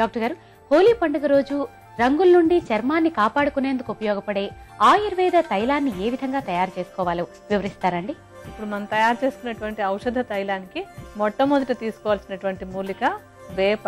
Doctor గారు హోలీ పండుగ రోజు రంగుల నుండి చర్మాన్ని కాపాడుకునేందుకు ఉపయోగపడే ఆయుర్వేద తైలాన్ని ఏ విధంగా తయారు చేసుకోవాలో వివరిస్తారండి? ఇప్పుడు మనం తయారు చేసుకున్నటువంటి ఔషధ తైలానికి మొట్టమొదట తీసుకోవాల్సినటువంటి మూలిక వేప.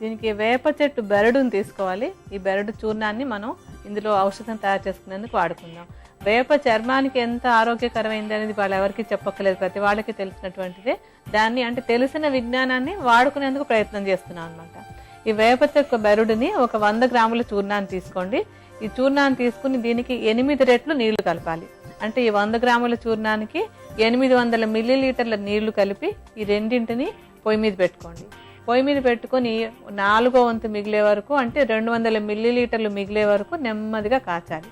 దీనికి వేప చెట్టు బెరడుని తీసుకోవాలి. ఈ బెరడు చూర్ణాన్ని మనం ఇందులో ఔషధం తయారు చేసుకునేందుకు వాడుకుందాం. వేప చర్మానికి ఎంత ఆరోగ్యకరమైంది అనేది వాళ్ళు ఎవరికి చెప్పక్కలేదు ప్రతి వాళ్ళకి తెలిసినటువంటిదే. దాన్ని అంటే తెలిసిన విజ్ఞానాన్ని వాడుకునేందుకు ప్రయత్నం చేస్తున్నాం అనమాట ఈ వేప చెక్క బెరుడిని ఒక వంద గ్రాముల చూర్ణాన్ని తీసుకోండి. ఈ చూర్ణాన్ని తీసుకుని దీనికి ఎనిమిది రెట్లు నీళ్ళు కలపాలి. అంటే ఈ వంద గ్రాముల చూర్ణానికి ఎనిమిది వందల మిల్లీలీటర్ల నీళ్ళు కలిపి ఈ రెండింటిని పొయ్యి మీద పెట్టుకోండి. పొయ్యి మీద పెట్టుకొని నాలుగో వంతు మిగిలే వరకు అంటే రెండు వందల మిల్లీలీటర్లు మిగిలే వరకు నెమ్మదిగా కాచాలి.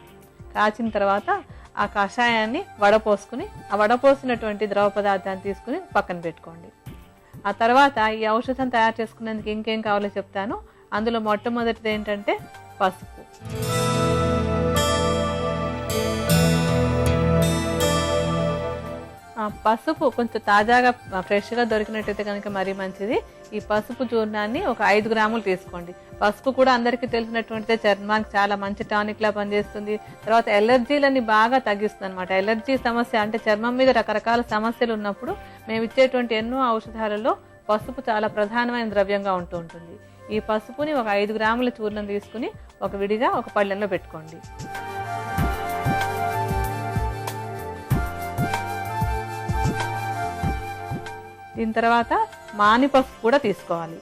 కాచిన తర్వాత ఆ కషాయాన్ని వడపోసుకుని ఆ వడపోసినటువంటి ద్రవ పదార్థాన్ని తీసుకుని పక్కన పెట్టుకోండి. ఆ తర్వాత ఈ ఔషధం తయారు చేసుకునేందుకు ఇంకేం కావాలో చెప్తాను. అందులో మొట్టమొదటిది ఏంటంటే పసుపు. పసుపు కొంచెం తాజాగా ఫ్రెష్గా దొరికినట్టయితే కనుక మరీ మంచిది. ఈ పసుపు చూర్ణాన్ని ఒక ఐదు గ్రాములు తీసుకోండి. పసుపు కూడా అందరికీ తెలిసినటువంటిదే. చర్మానికి చాలా మంచి టానిక్లా పనిచేస్తుంది. తర్వాత ఎలర్జీలని బాగా తగ్గిస్తుంది అనమాట ఎలర్జీ సమస్య అంటే చర్మం మీద రకరకాల సమస్యలు ఉన్నప్పుడు మేము ఇచ్చేటువంటి ఎన్నో ఔషధాలలో పసుపు చాలా ప్రధానమైన ద్రవ్యంగా ఉంటూ ఉంటుంది. ఈ పసుపుని ఒక ఐదు గ్రాముల చూర్ణం తీసుకుని ఒక విడిగా ఒక పళ్ళెంలో పెట్టుకోండి. దీని తర్వాత మానిపప్పు కూడా తీసుకోవాలి.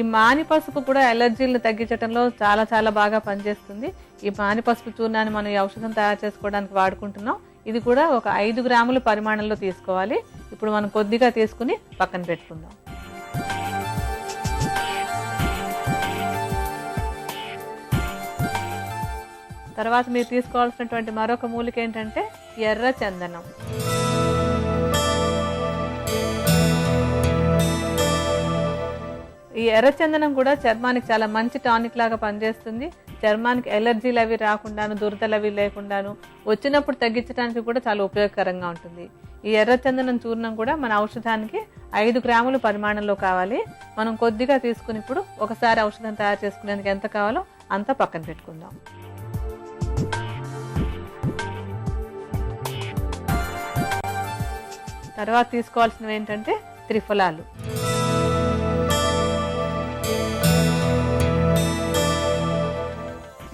ఈ మాని పసుపు కూడా ఎలర్జీలను తగ్గించడంలో చాలా చాలా బాగా పనిచేస్తుంది. ఈ మాని పసుపు చూర్ణాన్ని మనం ఈ ఔషధం తయారు చేసుకోవడానికి వాడుకుంటున్నాం. ఇది కూడా ఒక ఐదు గ్రాముల పరిమాణంలో తీసుకోవాలి. ఇప్పుడు మనం కొద్దిగా తీసుకుని పక్కన పెట్టుకుందాం. తర్వాత మీరు తీసుకోవాల్సినటువంటి మరొక మూలిక ఏంటంటే ఎర్ర చందనం. ఈ ఎర్ర చందనం కూడా చర్మానికి చాలా మంచి టానిక్ లాగా పనిచేస్తుంది. చర్మానికి ఎలర్జీలు అవి రాకుండాను దురదలు అవి లేకుండాను వచ్చినప్పుడు తగ్గించడానికి కూడా చాలా ఉపయోగకరంగా ఉంటుంది. ఈ ఎర్ర చందనం చూర్ణం కూడా మన ఔషధానికి ఐదు గ్రాముల పరిమాణంలో కావాలి. మనం కొద్దిగా తీసుకుని ఇప్పుడు ఒకసారి ఔషధం తయారు చేసుకునేందుకు ఎంత కావాలో అంత పక్కన పెట్టుకుందాం. తర్వాత తీసుకోవాల్సినవి ఏంటంటే త్రిఫలాలు.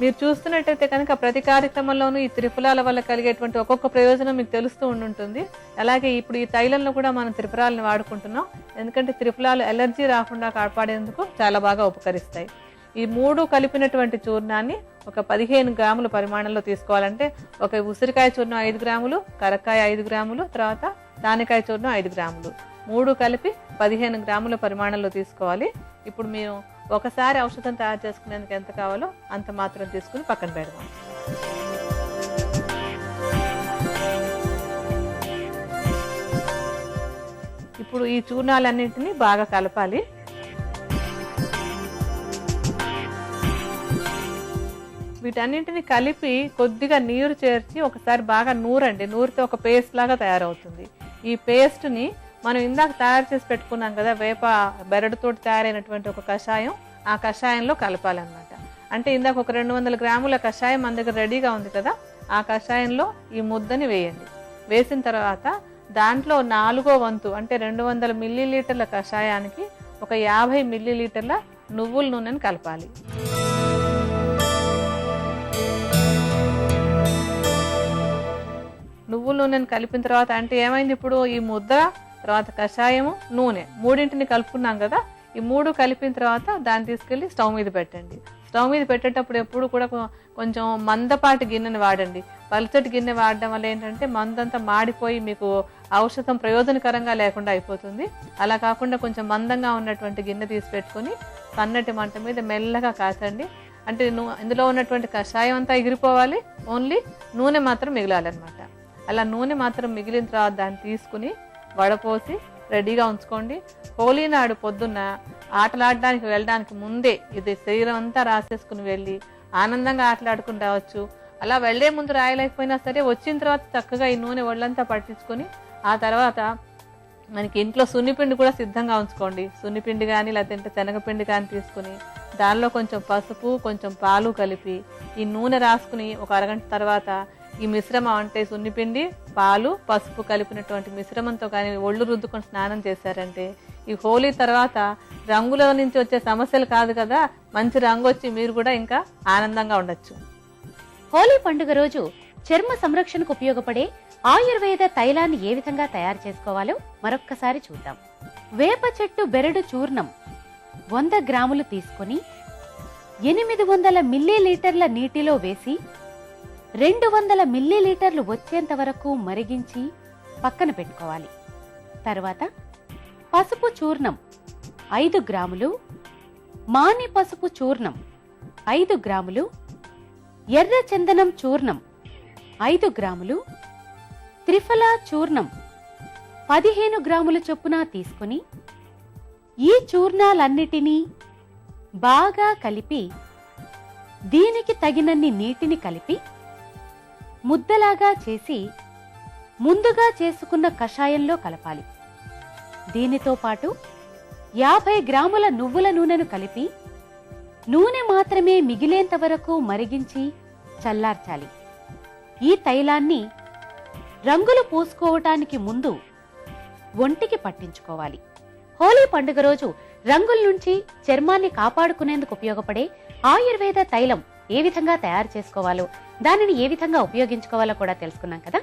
మీరు చూస్తున్నట్టయితే కనుక ప్రతి కార్యక్రమంలోనూ ఈ త్రిఫలాల వల్ల కలిగేటువంటి ఒక్కొక్క ప్రయోజనం మీకు తెలుస్తూ ఉండుంటుంది. అలాగే ఇప్పుడు ఈ తైలంలో కూడా మనం త్రిఫలాలను వాడుకుంటున్నాం. ఎందుకంటే త్రిఫలాలు ఎలర్జీ రాకుండా కాపాడేందుకు చాలా బాగా ఉపకరిస్తాయి. ఈ మూడు కలిపినటువంటి చూర్ణాన్ని ఒక పదిహేను గ్రాముల పరిమాణంలో తీసుకోవాలంటే ఒక ఉసిరికాయ చూర్ణం ఐదు గ్రాములు కరక్కాయ ఐదు గ్రాములు తర్వాత దానికాయ చూర్ణం ఐదు గ్రాములు. మూడు కలిపి పదిహేను గ్రాముల పరిమాణంలో తీసుకోవాలి. ఇప్పుడు మేము ఒకసారి ఔషధం తయారు చేసుకునేందుకు ఎంత కావాలో అంత మాత్రం తీసుకుని పక్కన పెడదాం. ఇప్పుడు ఈ చూర్ణాలన్నింటినీ బాగా కలపాలి. వీటన్నింటిని కలిపి కొద్దిగా నీరు చేర్చి ఒకసారి బాగా నూరండి. నూరితే ఒక పేస్ట్ లాగా తయారవుతుంది. ఈ పేస్ట్ని మనం ఇందాక తయారు చేసి పెట్టుకున్నాం కదా వేప బెరడుతోటి తయారైనటువంటి ఒక కషాయం. ఆ కషాయంలో కలపాలన్నమాట. అంటే ఇందాక ఒక రెండు వందల గ్రాముల కషాయం మన దగ్గర రెడీగా ఉంది కదా ఆ కషాయంలో ఈ ముద్దని వేయండి. వేసిన తర్వాత దాంట్లో నాలుగో వంతు అంటే రెండు వందల మిల్లీ లీటర్ల కషాయానికి ఒక యాభై మిల్లీ లీటర్ల నువ్వుల నూనెని కలపాలి. నూనెను కలిపిన తర్వాత అంటే ఏమైంది ఇప్పుడు ఈ ముద్ద తర్వాత కషాయము నూనె మూడింటిని కలుపుకున్నాం కదా ఈ మూడు కలిపిన తర్వాత దాన్ని తీసుకెళ్ళి స్టవ్ మీద పెట్టండి. స్టవ్ మీద పెట్టేటప్పుడు ఎప్పుడు కూడా కొంచెం మందపాటి గిన్నెని వాడండి. పలుచటి గిన్నె వాడడం వల్ల ఏంటంటే మందంతా మాడిపోయి మీకు ఔషధం ప్రయోజనకరంగా లేకుండా అయిపోతుంది. అలా కాకుండా కొంచెం మందంగా ఉన్నటువంటి గిన్నె తీసి పెట్టుకొని సన్నటి మంట మీద మెల్లగా కాచండి. అంటే ఇందులో ఉన్నటువంటి కషాయం అంతా ఎగిరిపోవాలి. ఓన్లీ నూనె మాత్రం మిగలాలన్నమాట. అలా నూనె మాత్రం మిగిలిన తర్వాత దాన్ని తీసుకుని వడపోసి రెడీగా ఉంచుకోండి. హోలీ నాడు పొద్దున్న ఆటలాడడానికి వెళ్ళడానికి ముందే ఇది శరీరం అంతా రాసేసుకుని వెళ్ళి ఆనందంగా ఆటలాడుకుని రావచ్చు. అలా వెళ్ళే ముందు రాయలేకపోయినా సరే వచ్చిన తర్వాత చక్కగా ఈ నూనె ఒళ్ళంతా పట్టించుకొని ఆ తర్వాత మనకి ఇంట్లో సున్నిపిండి కూడా సిద్ధంగా ఉంచుకోండి. సున్నిపిండి కానీ లేదంటే శనగపిండి కానీ తీసుకుని దానిలో కొంచెం పసుపు కొంచెం పాలు కలిపి ఈ నూనె రాసుకుని ఒక అరగంట తర్వాత ఈ మిశ్రమం అంటే సున్నిపిండి పాలు పసుపు కలిపినటువంటి మిశ్రమంతో కానీ ఒళ్ళు రుద్దుకొని స్నానం చేశారంటే ఈ హోలీ తర్వాత రంగుల నుంచి వచ్చే సమస్యలు కాదు కదా మంచి రంగు వచ్చి మీరు కూడా ఇంకా ఆనందంగా ఉండొచ్చు. హోలీ పండుగ రోజు చర్మ సంరక్షణకు ఉపయోగపడే ఆయుర్వేద తైలాన్ని ఏ విధంగా తయారు చేసుకోవాలో మరొక్కసారి చూద్దాం. వేప చెట్టు బెరడు చూర్ణం వంద గ్రాములు తీసుకొని ఎనిమిది వందల మిల్లీలీటర్ల నీటిలో వేసి రెండు వందల మిల్లీలీటర్లు వచ్చేంత వరకు మరిగించి పక్కన పెట్టుకోవాలి. తర్వాత పసుపు చూర్ణం ఐదు గ్రాములు మాని పసుపు చూర్ణం ఐదు గ్రాములు ఎర్ర చందనం చూర్ణం ఐదు గ్రాములు త్రిఫలా చూర్ణం పదిహేను గ్రాముల చొప్పున తీసుకుని ఈ చూర్ణాలన్నిటినీ బాగా కలిపి దీనికి తగినన్ని నీటిని కలిపి ముద్దలాగా చేసి ముందుగా చేసుకున్న కషాయంలో కలపాలి. దీనితో పాటు యాభై గ్రాముల నువ్వుల నూనెను కలిపి నూనె మాత్రమే మిగిలేంత వరకు మరిగించి చల్లార్చాలి. ఈ తైలాన్ని రంగులు పూసుకోవటానికి ముందు ఒంటికి పట్టించుకోవాలి. హోలీ పండుగ రోజు రంగుల నుంచి చర్మాన్ని కాపాడుకునేందుకు ఉపయోగపడే ఆయుర్వేద తైలం ఏ విధంగా తయారు చేసుకోవాలో దానిని ఏ విధంగా ఉపయోగించుకోవాలో కూడా తెలుసుకున్నాం కదా.